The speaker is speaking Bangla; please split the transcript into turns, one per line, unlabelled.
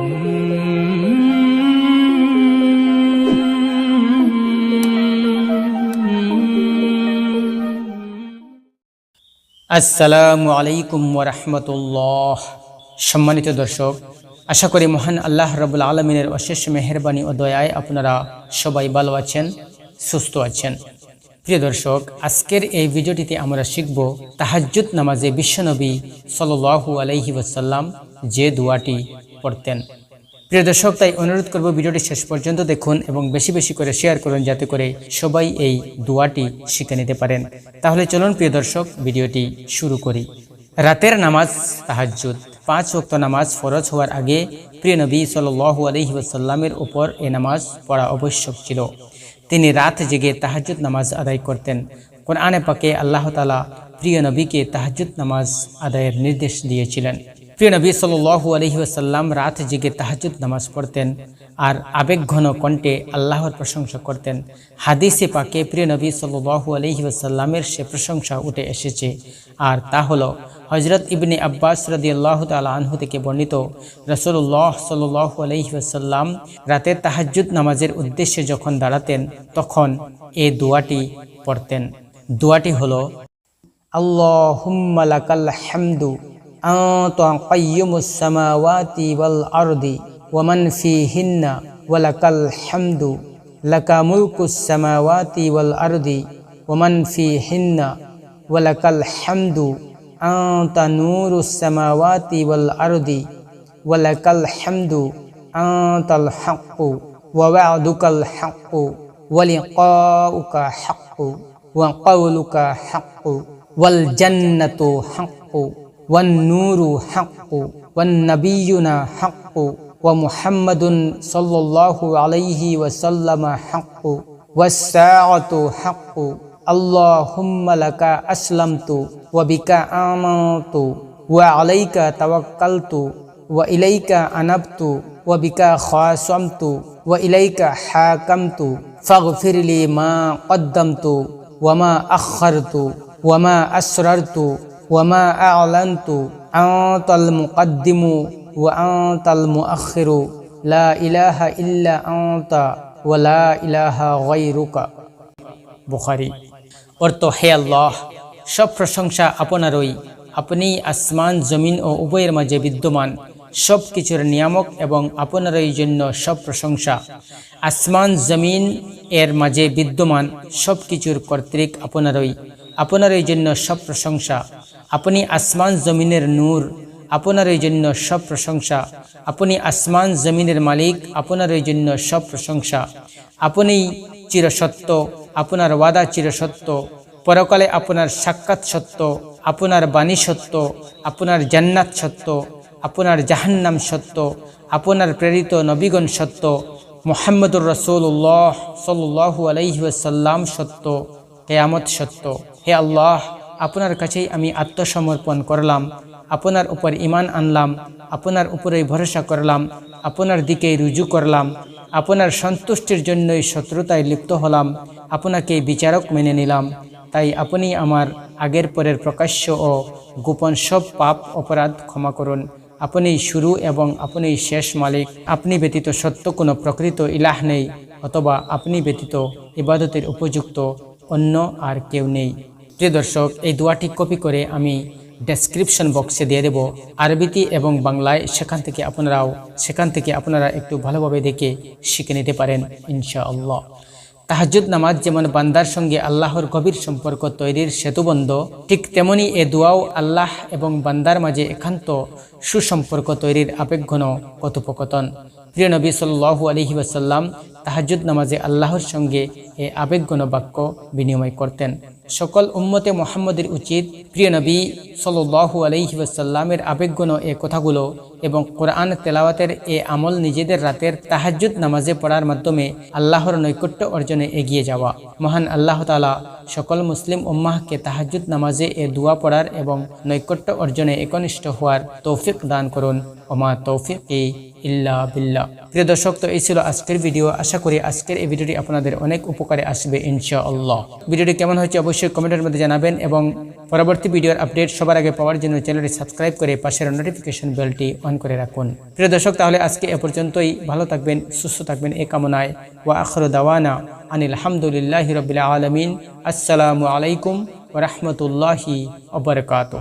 আসসালামু আলাইকুম ওরহমতুল্লাহ সম্মানিত দর্শক, আশা করি মহান আল্লাহ রবুল আলমিনের অশেষ মেহরবানি ও দয়ায় আপনারা সবাই ভালো আছেন, সুস্থ আছেন। প্রিয় দর্শক, আজকের এই ভিডিওটিতে আমরা শিখব তাহাজ্জুদ নামাজে বিশ্বনবী সাল্লু আলাইহি ওয়াসাল্লাম যে দোয়াটি পড়তেন। প্রিয় দর্শক, তাই অনুরোধ করব ভিডিওটি শেষ পর্যন্ত দেখুন এবং বেশি বেশি করে শেয়ার করুন যাতে করে সবাই এই দোয়াটি শিখে নিতে পারেন। তাহলে চলুন, প্রিয় দর্শক, ভিডিওটি শুরু করি। রাতের নামাজ, তাহাজ্জুদ। পাঁচ ওক্ত নামাজ ফরজ হওয়ার আগে প্রিয় নবী সাল্লু আলহি ওসাল্লামের উপর এ নামাজ পড়া আবশ্যক ছিল। তিনি রাত জেগে তাহাজ্জুদ নামাজ আদায় করতেন। কোরআনে পাকে আল্লাহ তালা প্রিয় নবীকে তাহাজ্জুদ নামাজ আদায়ের নির্দেশ দিয়েছিলেন। প্রিয় নবী সাল্লু আলহি ওসাল্লাম রাত জেগে তাহাজুদ নামাজ পড়তেন আর আবেগঘন কণ্ঠে আল্লাহর প্রশংসা করতেন। হাদিসে পাকে প্রিয় নবী সাল্লু আলহি ওসাল্লামের সে প্রশংসা উঠে এসেছে। আর তা হলো হজরত ইবনে আব্বাস রদি আল্লাহ আনহু থেকে বর্ণিত রসুল্লাহ সাল্লু আলহি ওসাল্লাম রাতের তাহাজুদ নামাজের উদ্দেশ্যে যখন দাঁড়াতেন, তখন এ দোয়াটি পড়তেন। দোয়াটি হলো আল্লাহ লাকাল হামদু أنت قيم السماوات والأرض ومن فيهن ولك الحمد. لك ملك السماوات والأرض ومن فيهن ولك الحمد. أنت نور السماوات والأرض ولك الحمد. أنت الحق ووعدك الحق ولقاؤك حق وقولك حق والجنة حق. والنور حق والنبيون حق ومحمد صلى الله عليه وسلم حق والساعة حق اللهم لك أسلمت وبك آمنت وعليك توكلت وإليك أنبت وبك خاصمت وإليك حاكمت فاغفر لي ما قدمت وما أخرت وما أسررت ওয়ামা আলান্তু আতাল মুকাদ্দিমু ওয়া আতাল মুআখিরু লা ইলাহা ইল্লা আতা ওয়া লা ইলাহা গায়রুকা বুখারী। অর্থ, হে আল্লাহ, সব প্রশংসা আপনারই। আপনি আসমান, জমিন ও উভয়ের মাঝে বিদ্যমান। সব কিছুর নিয়ামক এবং আপনারই জন্য সব প্রশংসা। আসমান, জমিন এর মাঝে বিদ্যমান সব কিছুর কর্তৃক আপনারই। আপনারই জন্য সব প্রশংসা। আপনি আসমান জমিনের নূর আপনার এই জন্য সব প্রশংসা। আপনি আসমান জমিনের মালিক আপনার এই জন্য সব প্রশংসা। আপনি চিরসত্য, আপনার ওয়াদা চিরসত্য। পরকালে আপনার সাক্ষাৎ সত্য, আপনার বাণী সত্য, আপনার জান্নাত সত্য, আপনার জাহান্নাম সত্য, আপনার প্রেরিত নবীগণ সত্য, মোহাম্মদুর রসুল্লাহ সাল্লু আলহিসাল্লাম সত্য, কেয়ামত সত্য। হে আল্লাহ আপনার কাছেই আমি আত্মসমর্পণ করলাম, আপনার উপর ইমান আনলাম, আপনার উপরেই ভরসা করলাম, আপনার দিকেই রুজু করলাম, আপনার সন্তুষ্টির জন্যই শত্রুতায় লিপ্ত হলাম আপনাকে বিচারক মেনে নিলাম, তাই আপনি আমার আগের পরের প্রকাশ্য ও গোপন সব পাপ অপরাধ ক্ষমা করুন আপনি শুরু এবং আপনি শেষ মালিক, আপনি ব্যতীত সত্য কোনো প্রকৃত ইলাহ নেই, অথবা আপনি ব্যতীত ইবাদতের উপযুক্ত অন্য আর কেউ নেই। প্রিয় দর্শক, এই দোয়াটি কপি করে আমি ডেসক্রিপশন বক্সে দিয়ে দেব। আরবিতে এবং বাংলায় সেখান থেকে আপনারাও সেখান থেকে আপনারা একটু ভালোভাবে দেখে শিখে নিতে পারেন, ইনশাআল্লাহ। তাহাজুদ নামাজ যেমন বান্দার সঙ্গে আল্লাহর গভীর সম্পর্ক তৈরির সেতুবন্ধ, ঠিক তেমনি এ দোয়াও আল্লাহ এবং বান্দার মাঝে একান্ত সুসম্পর্ক তৈরির আবেগঘন কথোপকথন। প্রিয় নবী সাল্লু আলহি ওয়াসাল্লাম তাহাজুদ নামাজে আল্লাহর সঙ্গে এ আবেগঘন বাক্য বিনিময় করতেন। সকল উম্মতে মোহাম্মদের উচিত প্রিয় নবী সাল্লু আলহি ওসাল্লামের আবেগগণ এ কথাগুলো এবং কোরআন তেলাওয়াতের এ আমল নিজেদের রাতের তাহাজুদ নামাজে পড়ার মাধ্যমে আল্লাহর নৈকট্য অর্জনে এগিয়ে যাওয়া। মহান আল্লাহ তালা সকল মুসলিম উম্মাহকে তাহাজুদ নামাজে এ দোয়া পড়ার এবং নৈকট্য অর্জনে একনিষ্ঠ হওয়ার তৌফিক দান করুন। ওমা তৌফিক এই ইল্লা বিল্লা প্রিয় দর্শক, তো এই ছিল আজকের ভিডিও। আশা করি আজকের এই ভিডিওটি আপনাদের অনেক উপকারে আসবে ইনশাআল্লাহ। ভিডিওটি কেমন হয়েছে অবশ্যই কমেন্টের মধ্যে জানাবেন এবং পরবর্তী ভিডিওর আপডেট সবার আগে পাওয়ার জন্য চ্যানেলটি সাবস্ক্রাইব করে পাশের নোটিফিকেশন বেলটি অন করে রাখুন। প্রিয় দর্শক, তাহলে আজকে এ পর্যন্তই। ভালো থাকবেন, সুস্থ থাকবেন এ কামনায়। ওয়া আখর দাওয়ানা আনিল হামদুলিল্লাহি রবিল আলমিন। আসসালামু আলাইকুম ওরহমতুল্লাহি ওবরকাত